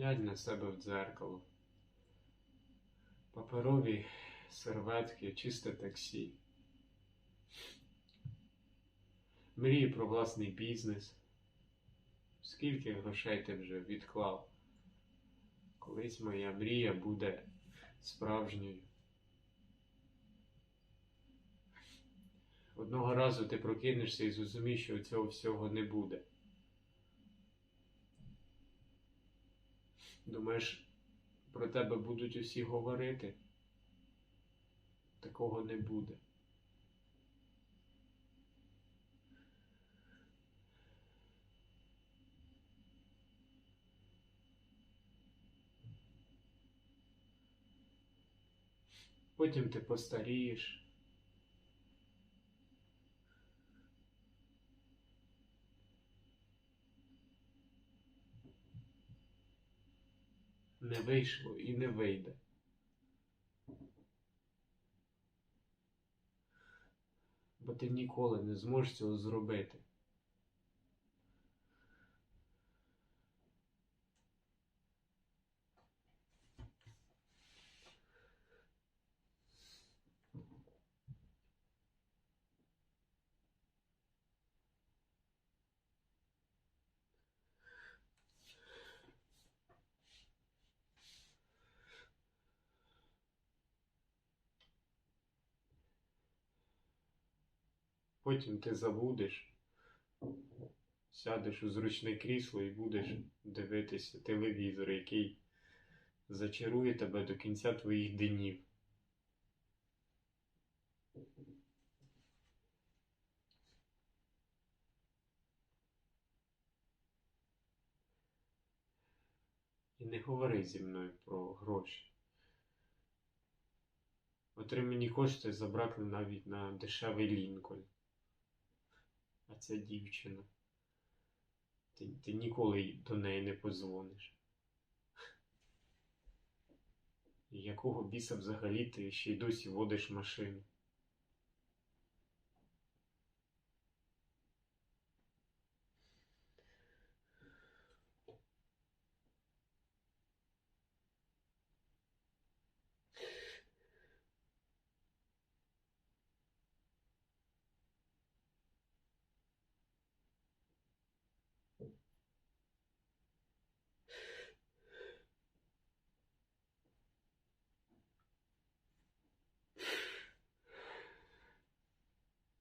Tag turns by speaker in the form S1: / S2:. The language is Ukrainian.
S1: Глянь на себе в дзеркало. Паперові серветки, чисте таксі. Мрії про власний бізнес. Скільки грошей ти вже відклав? Колись моя мрія буде справжньою. Одного разу ти прокинешся і зрозумієш, що цього всього не буде. Думаєш, про тебе будуть усі говорити? Такого не буде. Потім ти постарієш. Не вийшло і не вийде. Бо ти ніколи не зможеш цього зробити. Потім ти забудеш, сядеш у зручне крісло і будеш дивитися телевізор, який зачарує тебе до кінця твоїх днів. І не говори зі мною про гроші. Отримані кошти забракли навіть на дешевий Лінкольн. А ця дівчина. Ти, ти ніколи до неї не позвониш. Якого біса взагалі ти ще й досі водиш машину?